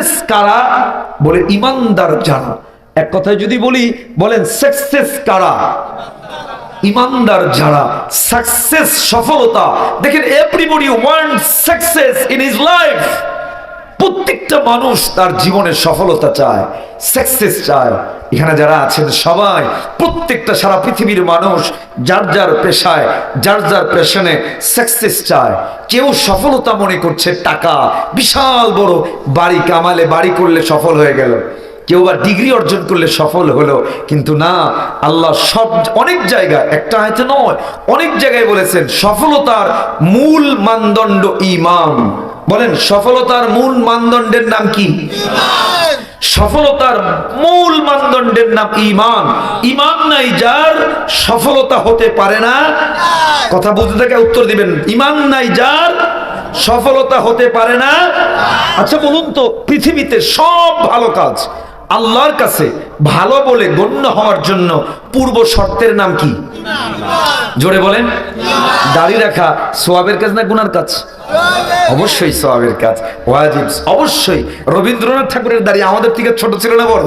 Success কারা? বলে ইমানদার যারা। এক কথায় যদি বলি, বলেন সাকসেস কারা? ইমানদার যারা। সাকসেস সফলতা। দেখেন everybody want success in his life প্রত্যেকটা মানুষ তার জীবনের সফলতা চায় সাকসেস চায়। এখানে যারা আছেন সবাই, প্রত্যেকটা সারা পৃথিবীর মানুষ যার যার পেশায়, যার যার পেশনে সাকসেস চায়। কেউ সফলতা মনে করছে টাকা, বিশাল বড় বাড়ি কামালে বাড়ি করলে সফল হয়ে গেল। কেউ বা ডিগ্রি অর্জন করলে সফল হলো, কিন্তু না, আল্লাহ সব, অনেক জায়গায়, একটা হয়তো নয়, অনেক জায়গায় বলেছেন, সফলতার মূল মানদণ্ড ইমান। বলেন, সফলতার মূল মানদণ্ডের নাম কি? সফলতার মূল মানদণ্ডের নাম ইমান ইমান নাই যার সফলতা হতে পারে না। কথা বুঝতে থেকে উত্তর দিবেন। ইমান নাই যার সফলতা হতে পারে না। আচ্ছা বলুন তো, পৃথিবীতে সব ভালো কাজ আল্লাহর কাছে ভালো বলে গণ্য হওয়ার জন্য পূর্ব শর্তের নাম কি? জোরে বলেন। দাড়ি রাখা সোয়াবের কাজ না গুনার কাজ? অবশ্যই সোয়াবের কাজ, ওয়াজিব। অবশ্যই রবীন্দ্রনাথ ঠাকুরের দাড়ি আমাদের থেকে ছোট ছিল না বড়?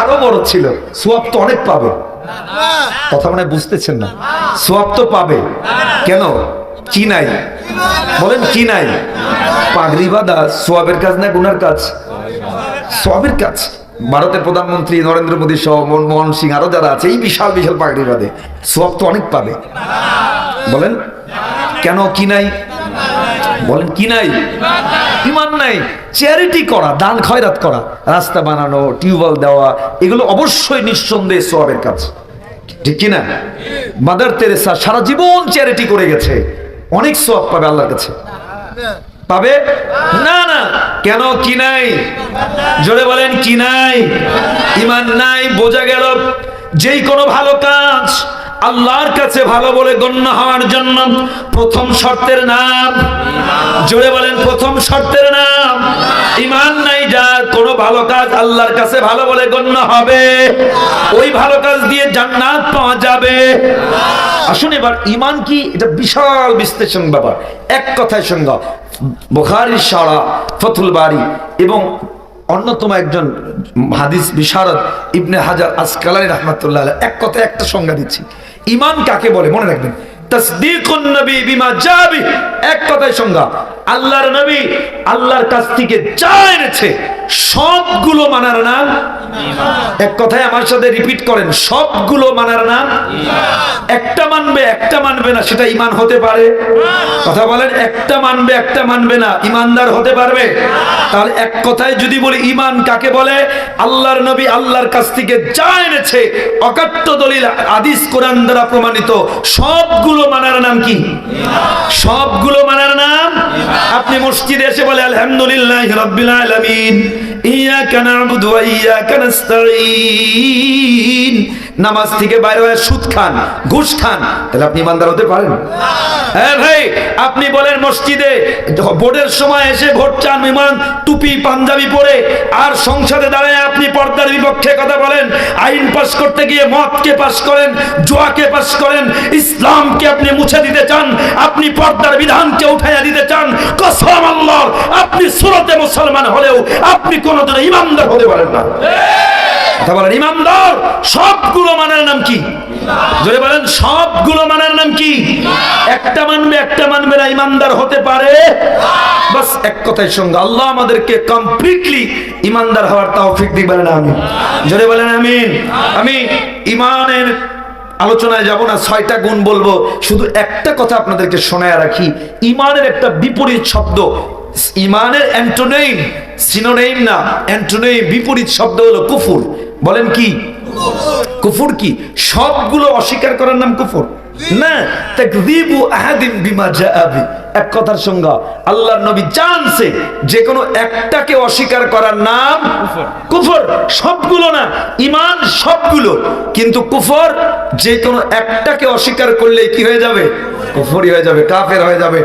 আরও বড় ছিল। সোয়াব তো অনেক পাবে। কথা মানে বুঝতেছেন না। সোয়াব তো পাবে। কেন? কি নাই? বলেন কি নাই? পাগড়ি বাঁধা, সোয়াবের কাজ না গুনার কাজ? সোয়াবের কাজ। ভারতের প্রধানমন্ত্রী নরেন্দ্র মোদী সহ মনমোহন সিং আরও যারা আছে, এই বিশাল বিশাল পাগড়ি বাঁধে সোয়াব তো অনেক পাবে। বলেন, কেন কি নাই? বলেন, কি নাই? ইমান নাই। চ্যারিটি করা, দান খয়রাত করা, রাস্তা বানানো, টিউবওয়েল দেওয়া, এগুলো অবশ্যই নিঃসন্দেহে সোয়াবের কাজ। ঠিক কিনা? মাদার তেরেসা সারা জীবন চ্যারিটি করে গেছে। অনেক সোয়াব পাবে আল্লাহর কাছে। পাবে? না না। কেন কি নাই? জোরে বলেন, কি নাই? ইমান নাই, বোঝা গেল যেই কোনো ভালো কাজ আল্লাহর কাছে ভালো বলে গণ্য হওয়ার জন্য প্রথম শর্তের নাম, জোরে বলেন, প্রথম শর্তের নাম, ইমান নাই যার কোনো ভালো কাজ আল্লাহর কাছে ভালো বলে গণ্য হবে। ওই ভালো কাজ দিয়ে জান্নাত পাওয়া যাবে। আসুন এবার, ইমান কি? এটা বিশাল বিশ্লেষণ ব্যাপার। এক কথায় সঙ্গে বুখারীর সারা ফতুল বাড়ি এবং অন্যতম একজন হাদিস বিশারদ ইবনে হাজার আসকালানি রহমতুল্লাহ এক কথায় একটা সংজ্ঞা দিচ্ছি। ইমান কাকে বলে? মনে রাখবেন। এক কথায় সংজ্ঞা। আল্লাহর নবী আল্লাহর কাছ থেকে যা এনেছে, সবগুলো মানার নাম এক কথায় আমার সাথে রিপিট করেন সবগুলো মানার নাম একটা মানবে একটা মানবে না সেটা ইমান হতে পারে। কথা বলেন একটা মানবে একটা মানবে না ইমানদার হতে পারবে? তাহলে এক কথায় যদি বলি ইমান কাকে বলে? আল্লাহর নবী আল্লাহর কাছ থেকে যা এনেছে অকাট্য দলিল আদিস কোরআন দ্বারা প্রমাণিত সবগুলো মানার নাম কি? সবগুলো মানার নাম? আপনি মসজিদে এসে বলে আলহামদুলিল্লাহ রাব্বিল আলামিন। নামাজ থেকে বাইরে হয়ে সুদ খান, ঘুষ খান, তাহলে আপনি ইমানদার হতে পারেন। হ্যাঁ ভাই, আপনি বলেন মসজিদে বোর্ডের সময় এসে ভোট চান, বিমান, টুপি, পাঞ্জাবি পরে, আর সংসদে দাঁড়ায় পর্দার বিপক্ষে কথা বলেন, আইন পাস করতে গিয়ে মদকে পাস করেন, জোয়াকে পাস করেন, ইসলামকে আপনি মুছে দিতে চান, আপনি পর্দার বিধানকে উঠাইয়া দিতে চান, কসম আল্লাহর, আপনি সুরতে মুসলমান হলেও আপনি কোনোদিন ইমানদার হতে পারেন না। কথা বলেন ইমানদার সবগুলো মানার নাম কি? জোরে বলেন, সবগুলো মানার নাম কি? একটা মানবে একটা মানবে না ইমানদার হতে পারে বাস এক কথায় সঙ্গে আল্লাহ আমাদেরকে কমপ্লিটলি ইমানদার হওয়ার তৌফিক দিবেন না আমি জোরে বলেন, আমিন। আমি ইমানের আলোচনায় যাব না, ছয়টা গুণ বলব। শুধু একটা কথা আপনাদেরকে শোনায় রাখি। ইমানের একটা বিপরীত শব্দ, ইমানের অ্যান্টোনেইম সিনোনেইম না অ্যান্টোনেইম বিপরীত শব্দ হলো কুফুর। বলেন কি? কুফুর কি? সবগুলো অস্বীকার করার নাম কুফুর। না তাকযীবু আহাদিন বিমা জাআবি এক কথার সংজ্ঞা আল্লাহর নবী জানছে যে কোনো একটাকে অস্বীকার করার নাম কুফর। সবগুলো না ইমান সবগুলো। কিন্তু কুফর যে কোনো একটাকে অস্বীকার করলে কি হয়ে যাবে? কুফরি হয়ে যাবে কাফের হয়ে যাবে।